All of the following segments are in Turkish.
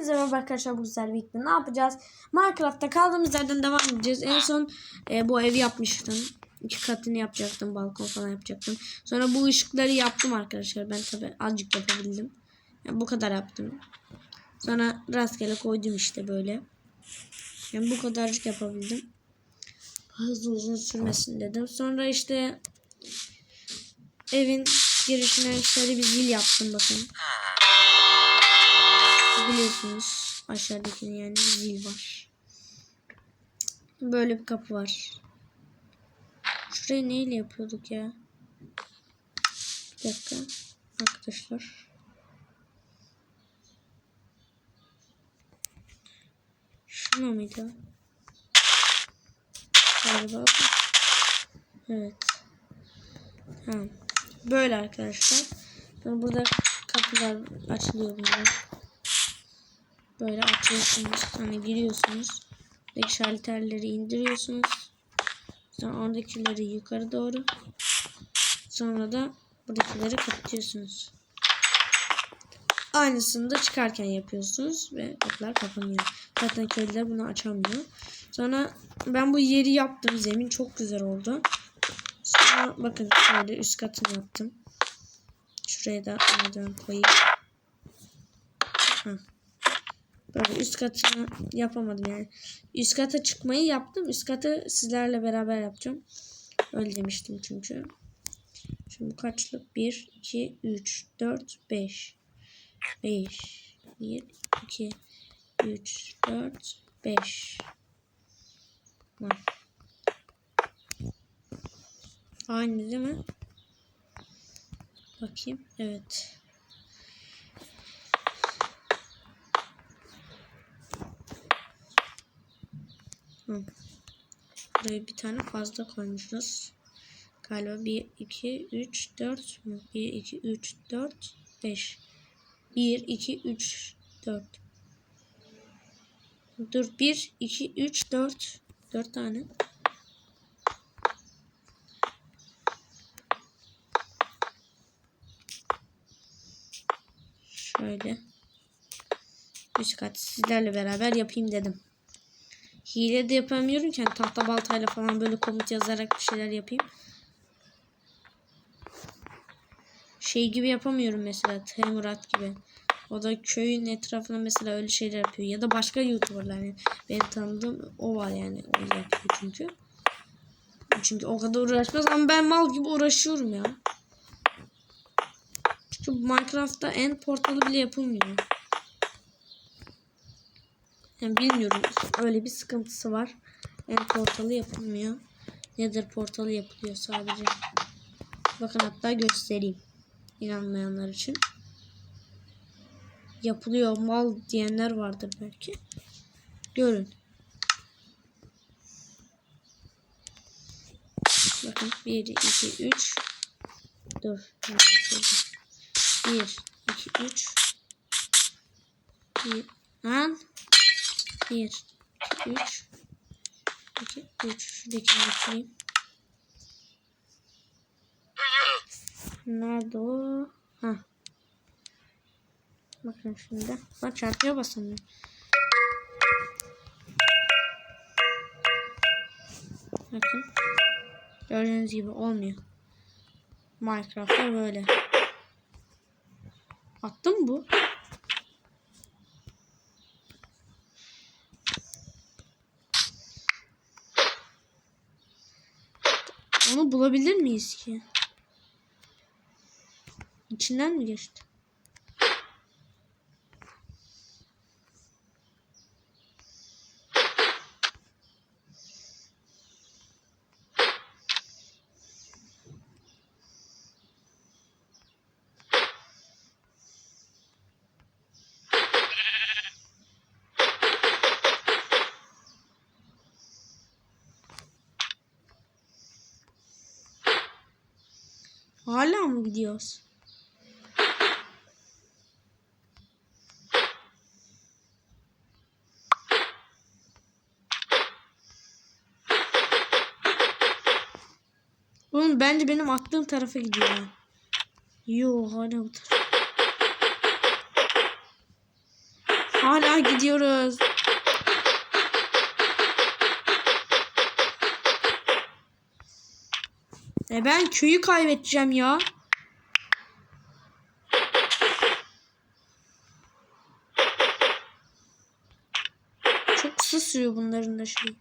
Hepinize merhaba arkadaşlar bu güzel birlikte ne yapacağız? Minecraft'ta kaldığımız yerden devam edeceğiz. En son e, bu evi yapmıştım. İki katını yapacaktım. Balkon falan yapacaktım. Sonra bu ışıkları yaptım arkadaşlar. Ben tabi azıcık yapabildim. Yani bu kadar yaptım. Sonra rastgele koydum işte böyle. Yani bu kadarcık yapabildim. Hızlı uzun sürmesin dedim. Sonra işte evin girişine şöyle bir zil yaptım bakın. Biliyorsunuz aşağıdakinin yani zil var. Böyle bir kapı var. Şurayı neyle yapıyorduk ya? Bir dakika. Arkadaşlar. Şuna mıydı? Galiba. Evet. Tamam. Böyle arkadaşlar. Burada kapılar açılıyor bunlar. Böyle açıyorsunuz. Hani giriyorsunuz. Buradaki şalterleri indiriyorsunuz. Sonra oradakileri yukarı doğru. Sonra da buradakileri kapatıyorsunuz. Aynısını da çıkarken yapıyorsunuz ve kapılar kapanıyor. Zaten köylüler bunu açamıyor. Sonra ben bu yeri yaptım. Zemin çok güzel oldu. Sonra bakın şöyle üst katını yaptım. Şuraya da koyayım. Heh. Böyle üst katını yapamadım yani. Üst kata çıkmayı yaptım. Üst katı sizlerle beraber yapacağım. Öyle demiştim çünkü. Şimdi kaçlık? 1, 2, 3, 4, 5. 5. 1, 2, 3, 4, 5. Var. Aynı değil mi? Bakayım. Evet. Buraya bir tane fazla koymuşuz. Galiba 1, 2, 3, 4 mü? 1, 2, 3, 4, 5. 1, 2, 3, 4. Dur 1, 2, 3, 4. 4 tane. Şöyle. Üst kat sizlerle beraber yapayım dedim. Hile de yapamıyorum ki. Yani tahta baltayla falan böyle komut yazarak bir şeyler yapayım. Şey gibi yapamıyorum mesela. Temurat gibi. O da köyün etrafına mesela öyle şeyler yapıyor. Ya da başka youtuberlar yani. Benim tanıdığım o var yani. O yapıyor çünkü. Çünkü o kadar uğraşmaz ama ben mal gibi uğraşıyorum ya. Çünkü Minecraft'ta en portalı bile yapılmıyor. Yani bilmiyorum. Öyle bir sıkıntısı var. En portalı yapılmıyor. Nedir portalı yapılıyor sadece. Bakın hatta göstereyim. İnanmayanlar için. Yapılıyor mal diyenler vardır belki. Görün. Bakın 1, 2, 3. Dur. 1, 2, 3. 1. Lan. 1, 2, 3. 2, 3. Şuradakini getireyim. Nerede o? Ha. Bakın şimdi. Bak çarpıya basamıyor. Bakın. Gördüğünüz gibi olmuyor. Minecraft'ta böyle. Attı mı bu? Onu bulabilir miyiz ki? İçinden mi geçti? Hala mı gidiyoruz? Oğlum bence benim attığım tarafa gidiyor. Yo hala bu tarafa. Hala gidiyoruz. E ben köyü kaybedeceğim ya. Çok kısa bunların da şey.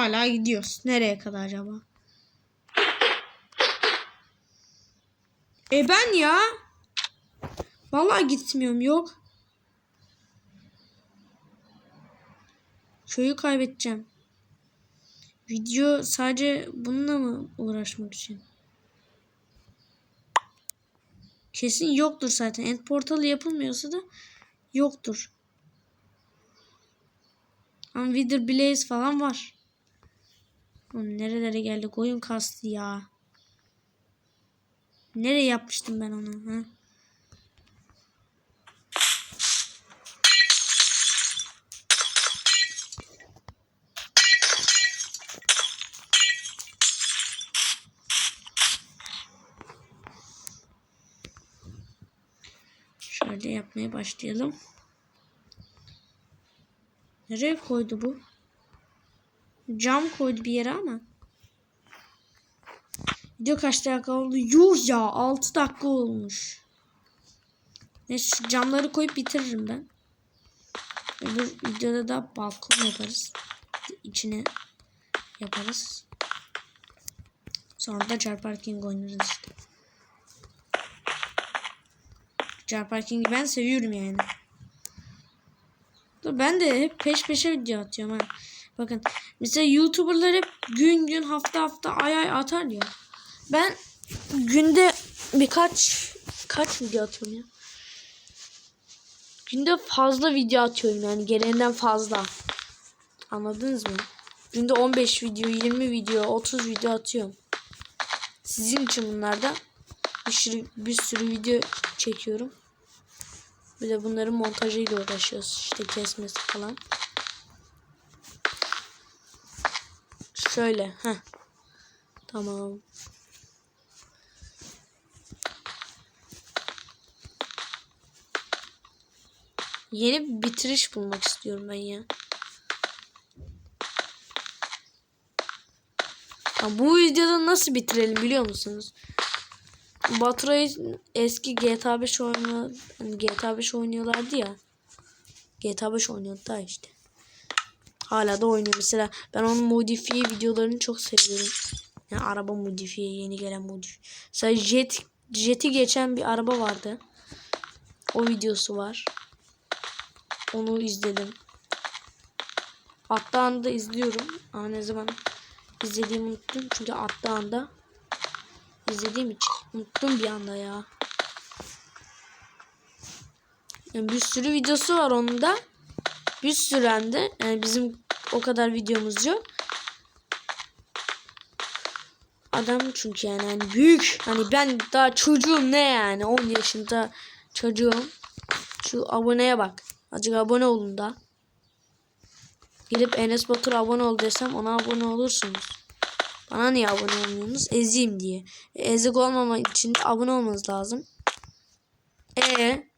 Hala gidiyoruz. Nereye kadar acaba? E ben ya. Vallahi gitmiyorum yok. Köyü kaybedeceğim. Video sadece bununla mı uğraşmak için? Kesin yoktur zaten. End portalı yapılmıyorsa da yoktur. Ama Wither Blaze falan var. Oğlum nerelere geldik? Oyun kastı ya. Nereye yapmıştım ben onu? Ha? Şöyle yapmaya başlayalım. Nereye koydu bu? Cam koydu bir yere ama. Video kaç dakika oldu? Yuh ya 6 dakika olmuş. Neyse şu camları koyup bitiririm ben. Öbür videoda da balkon yaparız. İçine yaparız. Sonra da car parking oynarız işte. Car parking'i ben seviyorum yani. Ben de hep peş peşe video atıyorum ha. Bakın mesela YouTuber'lar hep gün gün hafta hafta ay ay atar ya. Ben günde birkaç kaç video atıyorum ya. Günde fazla video atıyorum yani gereğinden fazla. Anladınız mı? Günde 15 video, 20 video, 30 video atıyorum. Sizin için bunlarda bir sürü, bir sürü video çekiyorum. Bir de bunların montajıyla uğraşıyoruz. İşte kesmesi falan. Şöyle. Heh. Tamam. Yeni bir bitiriş bulmak istiyorum ben ya. ya bu videoda nasıl bitirelim biliyor musunuz? Baturay'ı eski GTA 5 oynuyor, hani GTA 5 oynuyorlardı ya. GTA 5 oynuyordu da işte. Hala da oynuyor. Mesela ben onun modifiye videolarını çok seviyorum. Yani araba modifiye, yeni gelen modifiye. Mesela jet, jeti geçen bir araba vardı. O videosu var. Onu izledim. Attığı anda izliyorum. Ama ne zaman izlediğimi unuttum. Çünkü attığı anda izlediğim için unuttum bir anda ya. Yani bir sürü videosu var onun da. Bir sürü hem de. Yani bizim o kadar videomuz yok. Adam çünkü yani hani büyük. Hani ben daha çocuğum ne yani 10 yaşında çocuğum. Şu aboneye bak. Azıcık abone olun da. Gidip Enes Batur abone ol desem ona abone olursunuz. Bana niye abone olmuyorsunuz? Ezeyim diye. E, ezik olmamak için abone olmanız lazım. E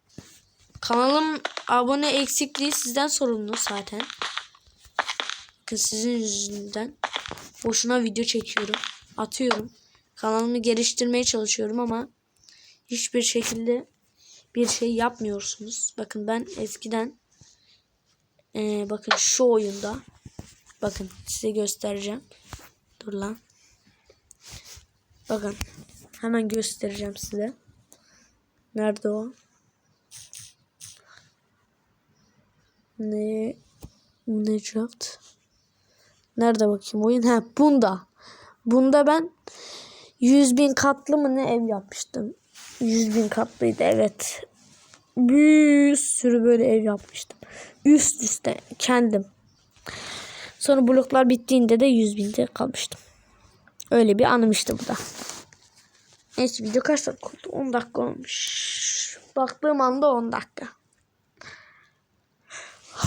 kanalım abone eksikliği sizden sorumlu zaten. Bakın sizin yüzünden boşuna video çekiyorum. Atıyorum. Kanalımı geliştirmeye çalışıyorum ama hiçbir şekilde bir şey yapmıyorsunuz. Bakın ben eskiden ee, bakın şu oyunda bakın size göstereceğim. Dur lan. Bakın hemen göstereceğim size. Nerede o? Ne? Minecraft. Nerede bakayım oyun? Ha bunda. Bunda ben 100 bin katlı mı ne ev yapmıştım. 100 bin katlıydı evet. Bir sürü böyle ev yapmıştım. Üst üste kendim. Sonra bloklar bittiğinde de 100 binde kalmıştım. Öyle bir anım işte bu da. Neyse video kaç dakika oldu? 10 dakika olmuş. Baktığım anda 10 dakika.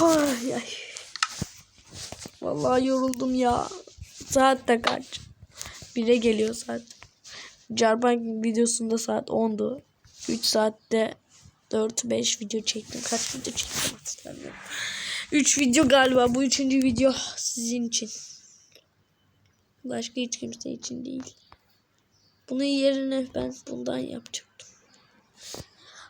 Ay ay. Vallahi yoruldum ya. Saat de kaç? 1'e geliyor saat. Carbank videosunda saat 10'du. 3 saatte 4-5 video çektim. Kaç video çektim hatırlamıyorum. 3 video galiba. Bu üçüncü video sizin için. Başka hiç kimse için değil. Bunun yerine ben bundan yapacaktım.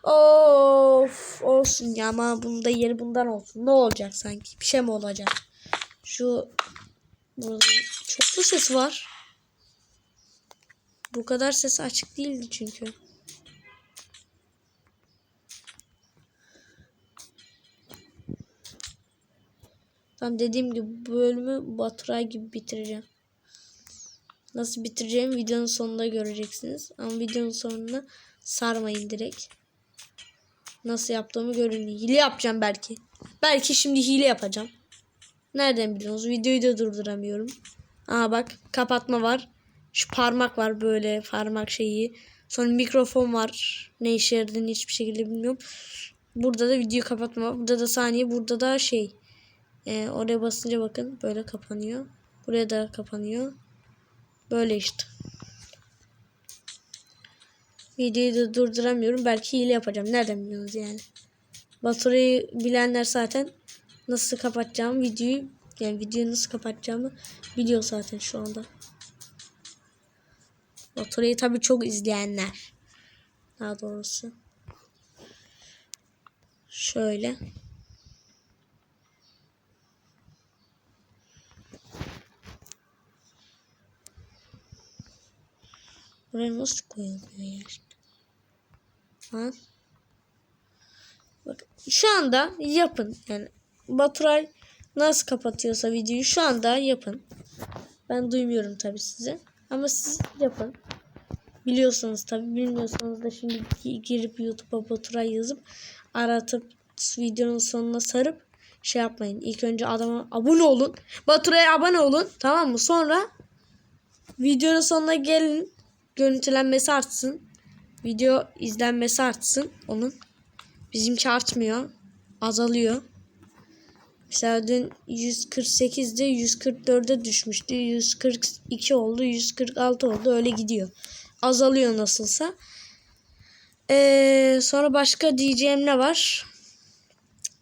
Of olsun ya ama bunda yeri bundan olsun. Ne olacak sanki? Bir şey mi olacak? Şu burada çoklu ses var. Bu kadar ses açık değildi çünkü. Tam dediğim gibi bu bölümü Baturay gibi bitireceğim. Nasıl bitireceğim videonun sonunda göreceksiniz. Ama videonun sonuna sarmayın direkt. Nasıl yaptığımı görün. Hile yapacağım belki. Belki şimdi hile yapacağım. Nereden biliyorsunuz? Videoyu da durduramıyorum. Aa bak kapatma var. Şu parmak var böyle parmak şeyi. Sonra mikrofon var. Ne işe yaradığını hiçbir şekilde bilmiyorum. Burada da video kapatma var. Burada da saniye. Burada da şey. Ee, oraya basınca bakın böyle kapanıyor. Buraya da kapanıyor. Böyle işte. Videoyu da durduramıyorum. Belki hile yapacağım. Nereden biliyorsunuz yani? Baturayı bilenler zaten nasıl kapatacağım videoyu yani videoyu nasıl kapatacağımı biliyor zaten şu anda. Baturayı tabii çok izleyenler. Daha doğrusu. Şöyle. Buraya nasıl koyulmuyor ya Ha? Bak şu anda yapın. Yani Baturay nasıl kapatıyorsa videoyu şu anda yapın. Ben duymuyorum tabi sizi. Ama siz yapın. Biliyorsanız tabi bilmiyorsanız da şimdi gi- girip YouTube'a Baturay yazıp aratıp videonun sonuna sarıp şey yapmayın. İlk önce adama abone olun. Baturay'a abone olun. Tamam mı? Sonra videonun sonuna gelin. Görüntülenmesi artsın. Video izlenmesi artsın onun. Bizimki artmıyor. Azalıyor. Mesela dün 148'de 144'e düşmüştü. 142 oldu. 146 oldu. Öyle gidiyor. Azalıyor nasılsa. Ee, sonra başka diyeceğim ne var?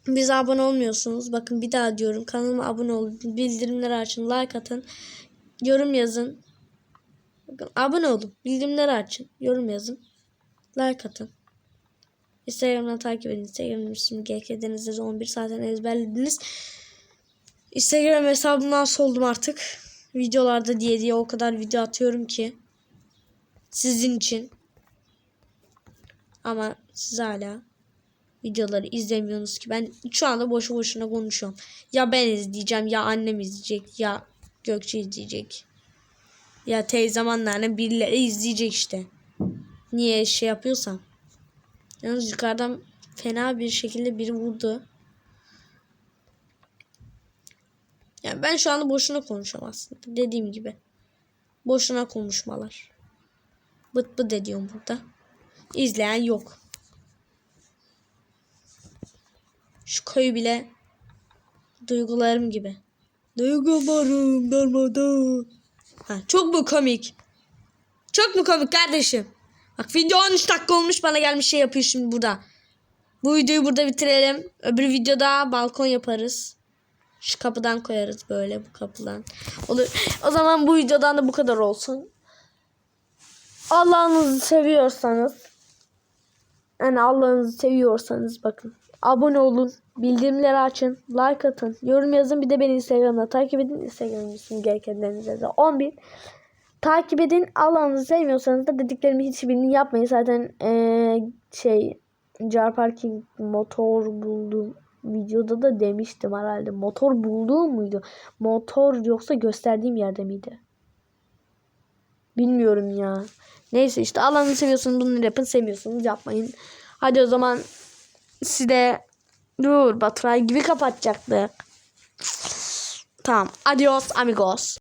Bize abone olmuyorsunuz. Bakın bir daha diyorum. Kanalıma abone olun. Bildirimleri açın. Like atın. Yorum yazın. Bakın abone olun. Bildirimleri açın. Yorum yazın. Like atın. Instagram'dan takip edin. Instagram'ın ismi GKDenizde 11 zaten ezberlediniz. Instagram hesabımdan soldum artık. Videolarda diye diye o kadar video atıyorum ki. Sizin için. Ama siz hala videoları izlemiyorsunuz ki. Ben şu anda boşu boşuna konuşuyorum. Ya ben izleyeceğim ya annem izleyecek ya Gökçe izleyecek. Ya teyzem anneannem birileri izleyecek işte. Niye şey yapıyorsam. Yalnız yukarıdan fena bir şekilde biri vurdu. Yani ben şu anda boşuna konuşuyorum aslında. Dediğim gibi. Boşuna konuşmalar. Bıt bıt ediyorum burada. İzleyen yok. Şu koyu bile duygularım gibi. Duygularım darmadan. Ha, çok mu komik? Çok mu komik kardeşim? Bak video 13 dakika olmuş bana gelmiş şey yapıyor şimdi burada. Bu videoyu burada bitirelim. Öbür videoda balkon yaparız. Şu kapıdan koyarız böyle bu kapıdan. Olur. O zaman bu videodan da bu kadar olsun. Allah'ınızı seviyorsanız yani Allah'ınızı seviyorsanız bakın. Abone olun. Bildirimleri açın. Like atın. Yorum yazın. Bir de beni Instagram'da takip edin. Instagram'ın ismi gerekenlerinize de 11. Takip edin. Allah'ınızı sevmiyorsanız da dediklerimi hiçbirini yapmayın. Zaten ee, şey Car Parking motor buldum videoda da demiştim herhalde. Motor bulduğum muydu? Motor yoksa gösterdiğim yerde miydi? Bilmiyorum ya. Neyse işte Allah'ını seviyorsanız bunları yapın. Sevmiyorsanız yapmayın. Hadi o zaman size dur Baturay gibi kapatacaktık. Tamam. Adios amigos.